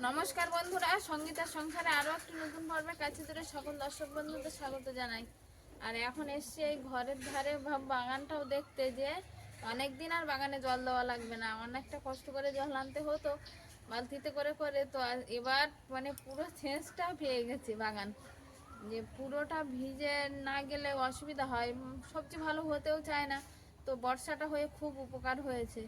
নমস্কার বন্ধুরা, সঙ্গীতার সংসারে আরও একটি নতুন পর্বের কাছে ধরে সকল দর্শক বন্ধুদের স্বাগত জানাই। আর এখন এসছি এই ঘরের ধারে বা- বাগানটাও দেখতে যে অনেক দিন আর বাগানে জল দেওয়া লাগবে না। অনেকটা কষ্ট করে জল আনতে হতো, বালতিতে করে করে, তো এবার মানে পুরো ছেঁচটা পেয়ে গেছে বাগান। যে পুরোটা ভিজে না গেলে অসুবিধা হয় সবজি ভালো হতেও চায় না। তো বর্ষাটা হয়ে খুব উপকার হয়েছে।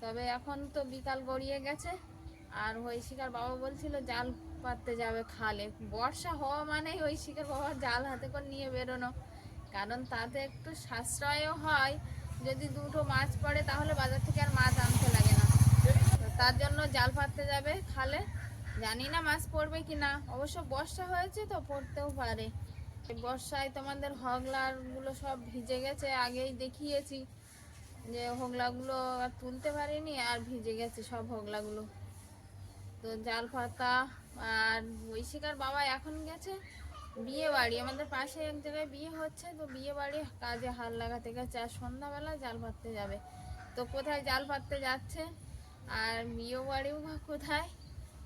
তবে এখন তো বিকাল গড়িয়ে গেছে আর ওই শিকার বাবা বলছিল, জাল পাততে যাবে খালে। বর্ষা হওয়া মানেই ওই শিকার বাবা জাল হাতে করে নিয়ে বেরোনো। কারণ তাতে একটু সাশ্রয়ও হয়। যদি দুটো মাছ পড়ে, তাহলে বাজার থেকে আর মাছ আনতে লাগে না। তার জন্য জাল পাততে যাবে খালে। জানি না মাছ পড়বে কি না। অবশ্য বর্ষা হয়েছে তো, পড়তেও পারে। বর্ষায় তোমাদের হগলারগুলো সব ভিজে গেছে, আগেই দেখিয়েছি। যে হোগলাগুলো আর তুলতে পারিনি, আর ভিজে গেছে সব হোগলাগুলো। তো জাল পাতা আর ওই শিকার বাবা এখন গেছে বিয়ে বাড়ি। আমাদের পাশে এক জায়গায় বিয়ে হচ্ছে, তো বিয়ে বাড়ি কাজে হাল লাগাতে গেছে আর সন্ধ্যাবেলা জাল পাততে যাবে। তো কোথায় জাল পাততে যাচ্ছে আর বিয়ে বাড়িও কোথায়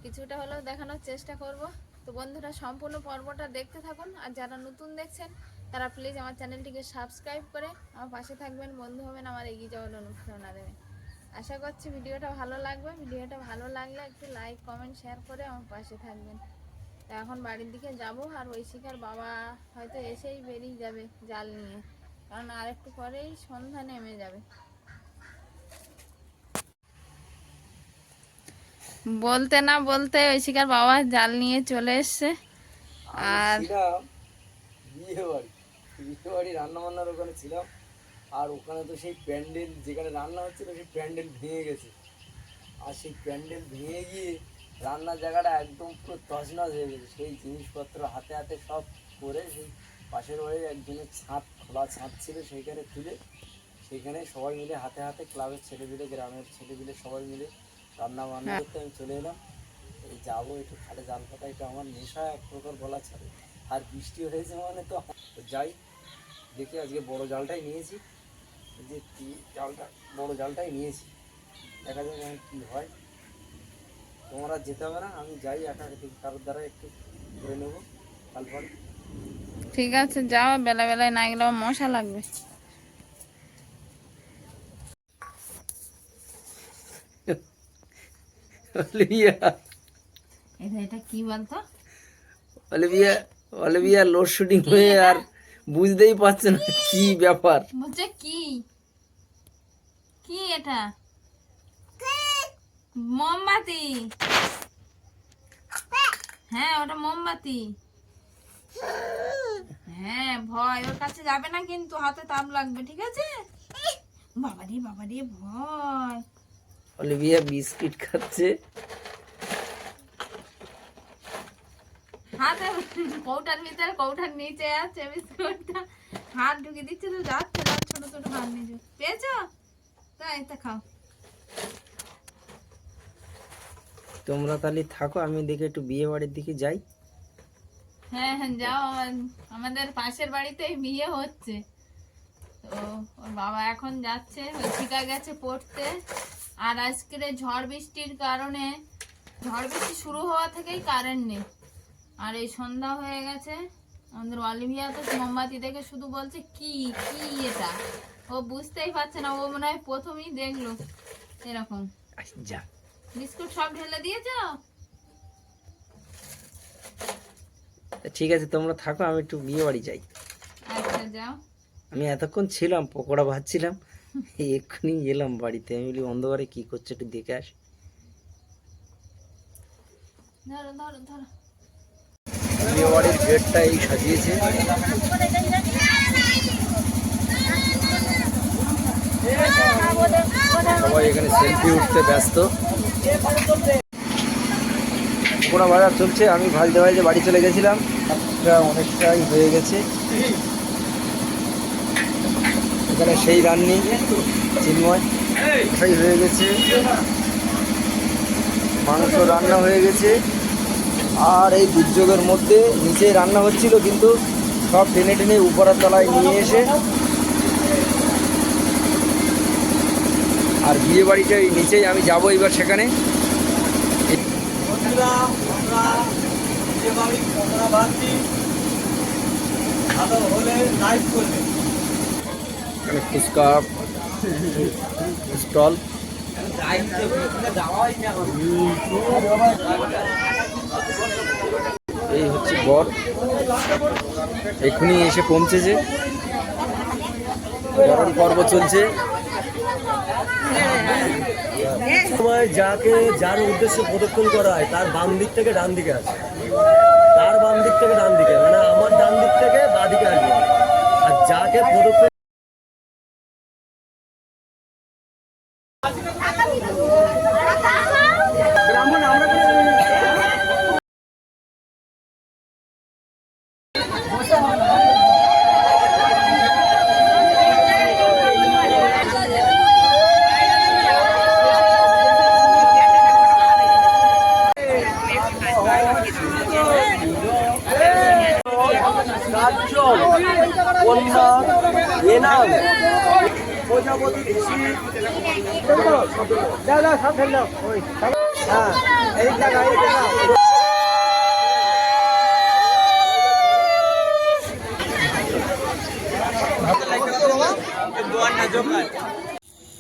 কিছুটা হলেও দেখানোর চেষ্টা করব। তো বন্ধুরা, সম্পূর্ণ পর্বটা দেখতে থাকুন আর যারা নতুন দেখছেন, তারা প্লিজ আমার চ্যানেলটিকে সাবস্ক্রাইব করে আমার পাশে থাকবেন। বন্ধু হবেন আমার এগিয়ে যাওয়ার অনুপ্রেরণা দেবেন। আশা করছি ভিডিওটা ভালো লাগবে। ভিডিওটা ভালো লাগলে একটু লাইক কমেন্ট শেয়ার করে আমার পাশে থাকবেন। তা এখন বাড়ির দিকে যাব আর ওই শিকার বাবা হয়তো এসেই বেরিয়ে যাবে জাল নিয়ে। কারণ আর একটু পরেই সন্ধ্যা নেমে যাবে। বলতে না বলতে ওই শিকার বাবা জাল নিয়ে চলে এসছে। আর বিয়ে বাড়ি। বিয়ে বাড়ি রান্না বান্নার ওখানে ছিলাম। আর ওখানে তো সেই প্যান্ডেল যেখানে রান্না হচ্ছিল সেই প্যান্ডেল ভেঙে গেছে। আর সেই প্যান্ডেল ভেঙে গিয়ে রান্নার জায়গাটা একদম পুরো তছনছ হয়ে গেছে। সেই জিনিসপত্র হাতে হাতে সব করে সেই পাশের বাড়ির একজনের ছাদ খোলা ছাদ ছিল সেইখানে তুলে সেইখানে সবাই মিলে হাতে হাতে ক্লাবের ছেলে ছেলেপিলে গ্রামের ছেলে ছেলেপিলে সবাই মিলে রান্না বান্না করতে আমি চলে এলাম। এই যাব একটু খাটে জাল পাতা এটা আমার নেশা এক প্রকার বলা ছাড়ে। আর বৃষ্টি হয়েছে মানে তো যাই দেখি আজকে বড় জালটাই নিয়েছি। যে জালটা বড় জালটাই নিয়েছি। দেখা যাক এখন কী হয়। তোমরা যেতে হবে না আমি যাই একা কারোর দ্বারা একটু করে নেব তারপর ঠিক আছে যাও বেলা বেলায় না গেলে মশা লাগবে। অলিভিয়া। এটা কি বলতো? অলিভিয়া অলিভিয়া লোডশেডিং হয়ে আর বুঝতেই পারছে না কি ব্যাপার। বলছে কি? কি এটা? মোমবাতি। হ্যাঁ। ওটা মোমবাতি। হ্যাঁ ভয় ওর কাছে যাবে না কিন্তু হাতে তাপ লাগবে ঠিক আছে? বাবা রে বাবা রে ভয়। অলিভিয়া বিস্কিট খাচ্ছে। হাতে কৌটার ভিতরে কৌটার নিচে আছে বিস্কুটটা। হাত ঢুকে দিচ্ছে তো যাচ্ছে না ছোট ছোট হাত নিচে। পেয়েছ? তাই তা খাও। তোমরা তাহলে থাকো আমি দেখে একটু বিয়ে বাড়ির দিকে যাই। হ্যাঁ হ্যাঁ যাও আমাদের পাশের বাড়িতেই বিয়ে হচ্ছে। তো ওর বাবা এখন যাচ্ছে শিকা গেছে পড়তে। আর আজকের ঝড় বৃষ্টির কারণে ঝড় বৃষ্টি শুরু হওয়া থেকেই কারেন্ট নেই। আর এই সন্ধ্যা হয়ে গেছে আমাদের অলিভিয়া তো মোমবাতি দেখে শুধু বলছে কি কি এটা? ও বুঝতেই পারছে না ও মনে হয় প্রথমেই দেখল। এরকম। আই, যা। বিস্কুট সব ঢেলে দিয়েছ? তা ঠিক আছে তোমরা থাকো আমি একটু বিয়ে বাড়ি যাই। আচ্ছা যাও। আমি এতক্ষণ ছিলাম পকোড়া ভাজছিলাম এক্ষুনি এলাম বাড়িতে। আমি বলি অন্ধকারে কি করছে একটু দেখে আস। বিয়ে বাড়ির গেটটা এই সাজিয়েছে। সবাই এখানে সেলফি উঠতে ব্যস্ত। পকোড়া বাজার চলছে, আমি ভাজতে ভাজতে বাড়ি চলে গেছিলাম। অনেকটাই হয়ে গেছে। এখানে সেই রান্নি চিন্ময় ওটাই হয়ে গেছে। মাংস রান্না হয়ে গেছে। আর এই দুর্যোগের মধ্যে নিচে রান্না হচ্ছিল, কিন্তু সব টেনে টেনে উপরের তলায় নিয়ে এসে আর বিয়ে বাড়িটা এই নিচেই আমি যাব এবার সেখানে। ফুচকা স্টল। এই হচ্ছে বর। এখনই এসে পৌঁছেছে। গরম পর্ব চলছে। সময় যাকে যার উদ্দেশ্যে প্রদক্ষণ করা হয়, তার বাম দিক থেকে ডান দিকে আসে তার বাম দিক থেকে ডান দিকে মানে আমার ডান দিক থেকে বাঁ দিকে আসবে। আর যাকে প্রদক্ষিণ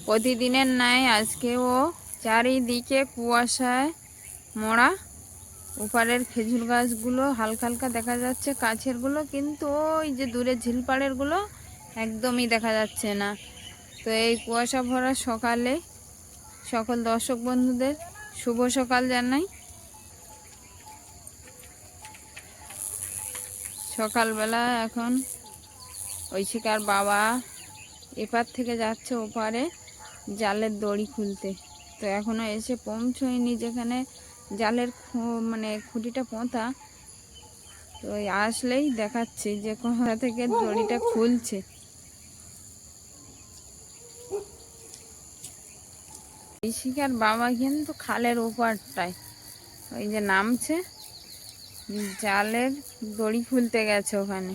প্রতিদিনের ন্যায় আজকেও চারিদিকে কুয়াশায় মোড়া। ওপারের খেজুর গাছগুলো হালকা হালকা দেখা যাচ্ছে, কাছেরগুলো কিন্তু ওই যে দূরে ঝিলপাড়েরগুলো একদমই দেখা যাচ্ছে না। তো এই কুয়াশা ভরা সকালে সকল দর্শক বন্ধুদের শুভ সকাল জানাই। সকালবেলা এখন ঐশিকার বাবা এপার থেকে যাচ্ছে ওপারে জালের দড়ি খুলতে। তো এখনও এসে পৌঁছয়নি যেখানে জালের মানে খুঁটিটা পোঁতা। তো আসলেই দেখাচ্ছি যে কোথা থেকে দড়িটা খুলছে। ঋষিকার বাবা কিন্তু খালের ওপারটায়। ওই যে নামছে, জালের দড়ি খুলতে গেছে ওখানে।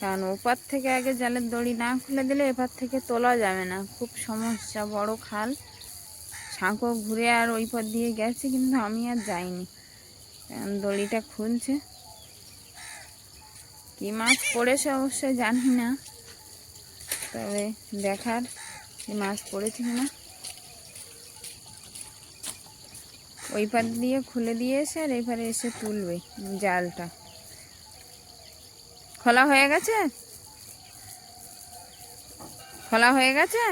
কারণ ওপার থেকে আগে জালের দড়ি না খুলে দিলে এপার থেকে তোলা যাবে না। খুব সমস্যা, বড় খাল। সাঁকো ঘুরে আর ওই পর দিয়ে গেছে, কিন্তু আমি আর যাইনি। কারণ দড়িটা খুলছে। কি মাছ পড়েছে অবশ্যই জানি না। তবে দেখার মাছ পড়েছে কিনা। ওই পার দিয়ে খুলে দিয়ে এসে আর এই পারে এসে তুলবে জালটা। খোলা হয়ে গেছে? খোলা হয়ে গেছে?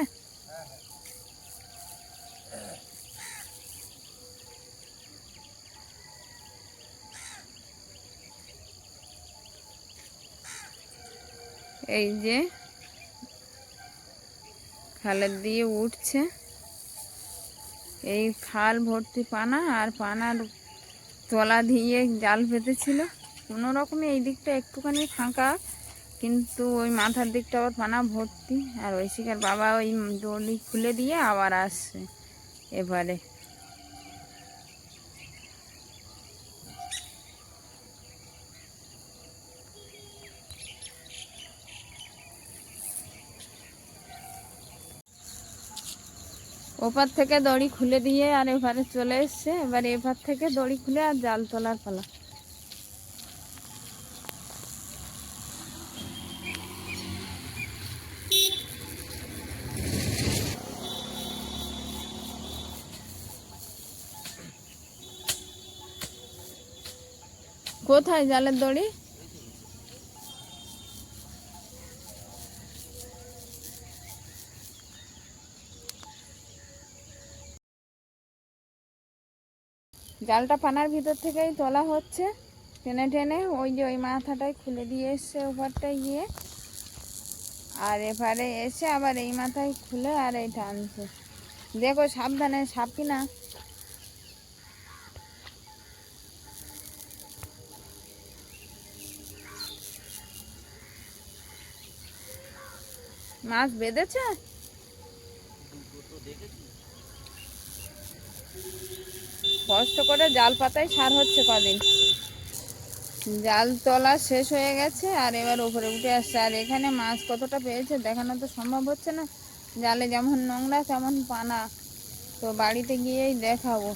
এই যে খালের দিয়ে উঠছে। এই খাল ভর্তি পানা আর পানার তলা দিয়ে জাল পেতেছিল। কোনো রকমে এই দিকটা একটুখানি ফাঁকা, কিন্তু ওই মাথার দিকটা আবার পানা ভর্তি। আর ওই শিকার বাবা ওই দড়ি খুলে দিয়ে আবার আসছে এবারে। ওপার থেকে দড়ি খুলে দিয়ে আর এবারে চলে এসছে। এবারে এপার থেকে দড়ি খুলে আর জাল তোলার পালা। কোথায় জালের দড়ি? জালটা পানার ভিতর থেকেই তোলা হচ্ছে। টেনে টেনে ওই যে ওই মাথাটাই খুলে দিয়ে এসছে ওপারটায় গিয়ে। আর এবারে এসে আবার এই মাথায় খুলে আর এই টানছে। দেখো সাবধানে সাপি না মাছ বেঁধেছে? কষ্ট করে জাল পাতায় সার হচ্ছে কদিন। জাল তোলা শেষ হয়ে গেছে, আর এবার উপরে উঠে আসছে। আর এখানে মাছ কতটা পেয়েছে দেখানো তো সম্ভব হচ্ছে না। জালে যেমন নোংরা, তেমন পানা। তো বাড়িতে গিয়েই দেখাবো।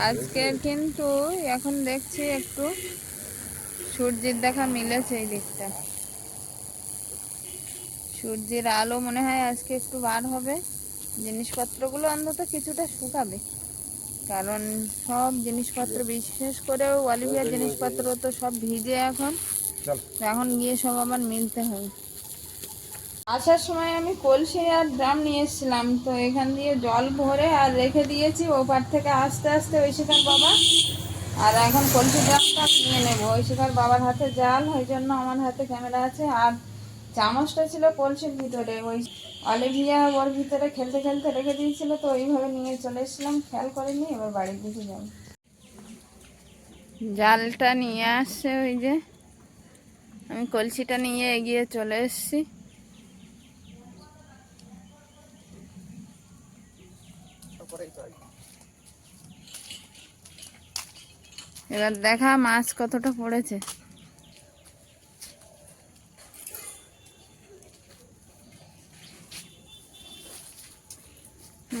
আজকে কিন্তু এখন দেখছি একটু সূর্যের দেখা মিলেছে এই দিকটা। সূর্যের আলো মনে হয় আজকে একটু বার হবে। জিনিসপত্রগুলো অন্তত কিছুটা শুকাবে। কারণ সব জিনিসপত্র বিশেষ করে অলিভিয়ার জিনিসপত্র তো সব ভিজে এখন। এখন গিয়ে সব আবার মিলতে হবে। আসার সময় আমি কলসি আর ড্রাম নিয়ে এসেছিলাম। তো এখান দিয়ে জল ভরে আর রেখে দিয়েছি। ওপার থেকে আস্তে আস্তে ঐশিকার বাবা আর এখন কলসি ড্রামটা নিয়ে নেব। ঐশিকার বাবার হাতে জাল, ওই জন্য আমার হাতে ক্যামেরা আছে। আর চামচটা ছিল কলসির ভিতরে। ওই অলিভিয়া ওর ভিতরে খেলতে খেলতে রেখে দিয়েছিল। তো ওইভাবে নিয়ে চলে এসেছিলাম। খেয়াল করিনি, এবার বাড়ির দিকে যাব। জালটা নিয়ে আসছে ওই যে। আমি কলসিটা নিয়ে এগিয়ে চলে এসেছি। এবার দেখা মাছ কতটা পড়েছে।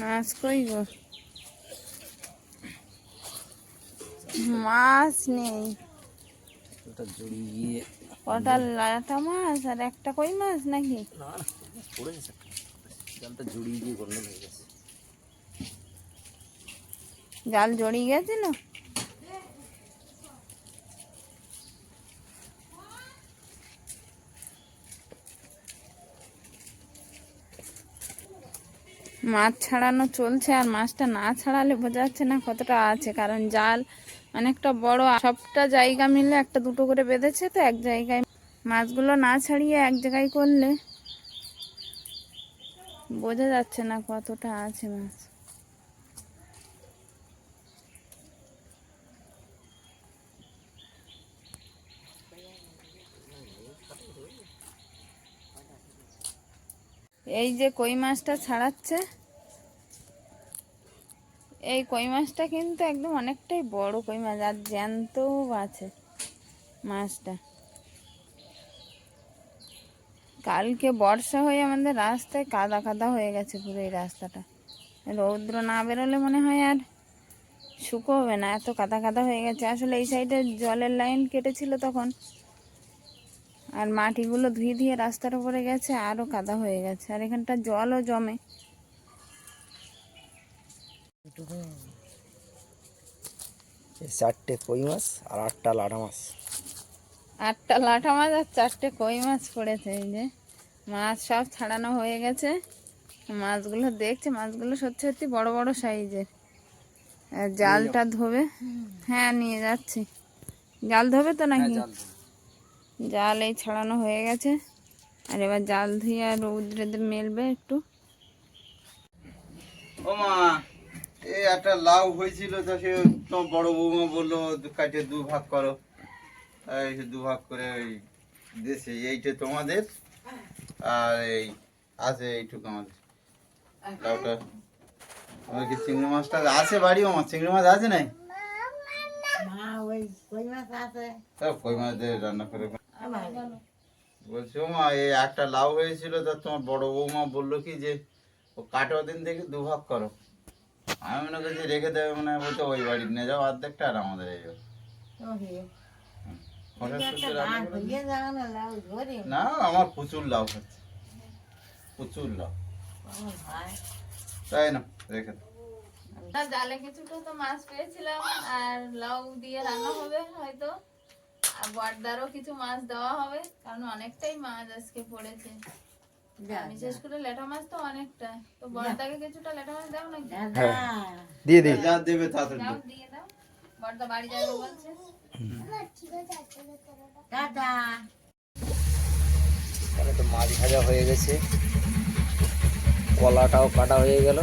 মাছ কই গো? মাছ নেই। কটা লাটা মাছ আর একটা কই মাছ নাকি? জালটা জড়িয়ে হয়ে গেছে। জাল জড়িয়ে গেছিল মাছ ছাড়ানো চলছে আর মাছটা না ছাড়ালে বোঝা যাচ্ছে না কতটা আছে, কারণ জাল অনেকটা বড়, সবটা জায়গা মিলে একটা দুটো করে বেঁধেছে তো এক জায়গায়। মাছগুলো না ছাড়িয়ে এক জায়গায় করলে বোঝা যাচ্ছে না কতটা আছে মাছ। এই যে কই মাছটা ছাড়াচ্ছে, এই কই মাছটা কিন্তু একদম অনেকটাই বড় কই মাছ, আর জ্যান্তও আছে মাছটা। কালকে বর্ষা হয়ে আমাদের রাস্তায় কাদা কাদা হয়ে গেছে পুরো এই রাস্তাটা। রৌদ্র না বেরোলে মনে হয় আর শুকোবে না, এত কাদা কাদা হয়ে গেছে। আসলে এই সাইডে জলের লাইন কেটেছিল তখন আর মাটিগুলো ধুয়ে ধুয়ে রাস্তার উপরে গেছে আরও কাদা হয়ে গেছে। আর এখানটা জলও জমে। চারটে কই মাছ আর আটটা লাটা মাছ। আটটা লাটা মাছ আর চারটে কই মাছ পড়েছে এই যে। মাছ সব ছাড়ানো হয়ে গেছে। মাছগুলো দেখছে মাছগুলো সত্যি সত্যি বড় বড় সাইজের। আর জালটা ধোবে। হ্যাঁ নিয়ে যাচ্ছি। জাল ধোবে তো নাকি? জাল এই ছাড়ানো হয়ে গেছে। আর এবার জাল ধুয়ে আর রৌদ্রে মেলবে একটু। ও মা এই একটা লাউ হয়েছিল তো সে তোমার বড় বৌমা বলল কাটে দু ভাগ করো। এই দু ভাগ করে ওই দেশে এইটা তোমাদের আর এই আছে এইটুকু আমাদের। লাউটা আমার কি চিংড়ি মাছটা আছে বাড়ি আমার চিংড়ি মাছ আছে নাই? কই মাছ দিয়ে রান্না করে। বলছি ও মা এই একটা লাউ হয়েছিল তা তোমার বড় বৌমা বলল কি যে ও কাটো দিন থেকে দু ভাগ করো। আমি মনে করছি রেখে দেবে মানে বলতে ওই বাড়ি নিয়ে যাও অর্ধেকটা আর আমাদের এই। না আমার প্রচুর লাভ হচ্ছে প্রচুর লাভ তাই না রেখে দাও। জালে কিছুটা তো মাছ পেয়েছিলাম আর লাউ দিয়ে রান্না হবে হয়তো। আর বড়দারও কিছু মাছ দেওয়া হবে কারণ অনেকটাই মাছ আজকে পড়েছে। বিশেষ করে লেটা মাছ তো অনেকটা। তো বড়দাকে কিছুটা লেটা মাছ দাও নাকি? দিয়ে দিই। যা দেবে তাড়াতাড়ি দাও দিয়ে দাও। বড়দা বাড়ি যাবে বলছে। তাহলে তো মাছ ভাজা হয়ে গেছে। কলাটাও কাটা হয়ে গেল।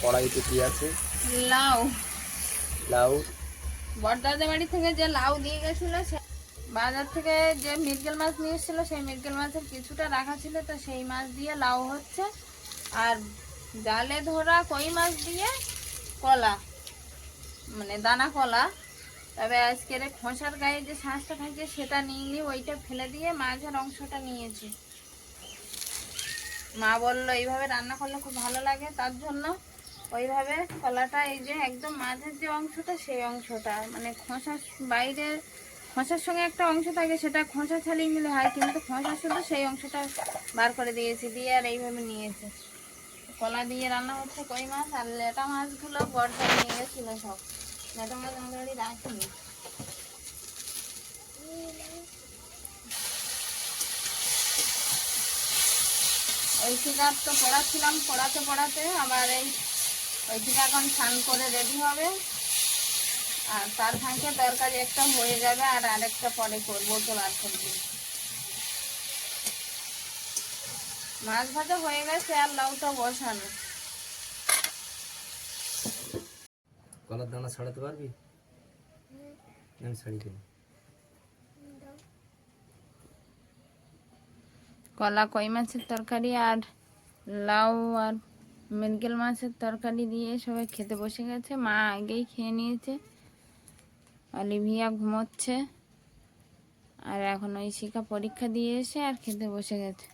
কড়াইতে কি আছে? লাউ। লাউ। বড়দাদের বাড়ি থেকে যে লাউ দিয়ে গেছিল, সে বাজার থেকে যে মিরগেল মাছ নিয়ে এসেছিল, সেই মিরগেল মাছের কিছুটা রাখা ছিল, তো সেই মাছ দিয়ে লাউ হচ্ছে। আর জালে ধরা কই মাছ দিয়ে? কলা। মানে দানা কলা। তবে আজকের খোসার গায়ে যে শাঁসটা থাকে, সেটা নিয়ে ওইটা ফেলে দিয়ে মাঝের অংশটা নিয়েছি। মা বলল, এইভাবে রান্না করলে খুব ভালো লাগে, তার জন্য ওইভাবে কলাটা এই যে একদম মাঝের যে অংশটা, সেই অংশটা। মানে খোসার বাইরের খোসার সঙ্গে একটা অংশ থাকে, সেটা খোসা ছাড়িয়ে নিলে হয়, কিন্তু খোসা শুধু সেই অংশটা বার করে দিয়েছি, দিয়ে আর এইভাবে নিয়েছে। কলা দিয়ে রান্না হচ্ছে কই মাছ? আর লেটা মাছগুলো বর্ষা নিয়ে গেছিল সব। লেটা মাছ আমাদের রাখিনি। ওই শিকার তো পড়াচ্ছিলাম, পড়াতে পড়াতে আবার এই ওই থেকে এখন স্নান করে রেডি হবে। আর তার ফাঁকে তরকারি একটা হয়ে যাবে আর আরেকটা পরে করব তোলার সবজি মাছ ভাজা হয়ে গেছে আর লাউটা বসানো। কলার দানা ছাড়াতে পারবি? আমি ছাড়ি দেবো। কলা কই মাছের তরকারি আর লাউ আর মৃগেল মাছের তরকারি দিয়ে সবাই খেতে বসে গেছে। মা আগেই খেয়ে নিয়েছে। অলিভিয়া ঘুমোচ্ছে। আর এখন ওই শিখা পরীক্ষা দিয়ে এসে আর খেতে বসে গেছে।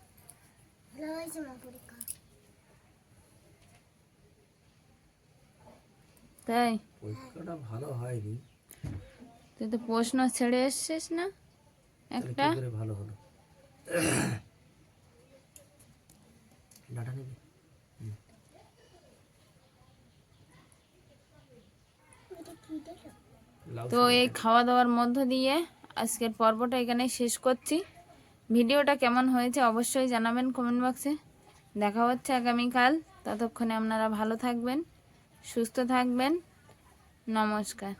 তাই? পরীক্ষাটা ভালো হয়নি। তুই তো প্রশ্ন ছেড়ে এসছিস না? একটা? ভালো হলো? ডাটা নিবি হুম। লাউ তো এই খাওয়া দাওয়ার মধ্য দিয়ে আজকের পর্বটা এখানে শেষ করছি। ভিডিওটা কেমন হয়েছে অবশ্যই জানাবেন কমেন্ট বক্সে দেখা হচ্ছে আগামীকাল। ততক্ষণে আপনারা ভালো থাকবেন সুস্থ থাকবেন। নমস্কার।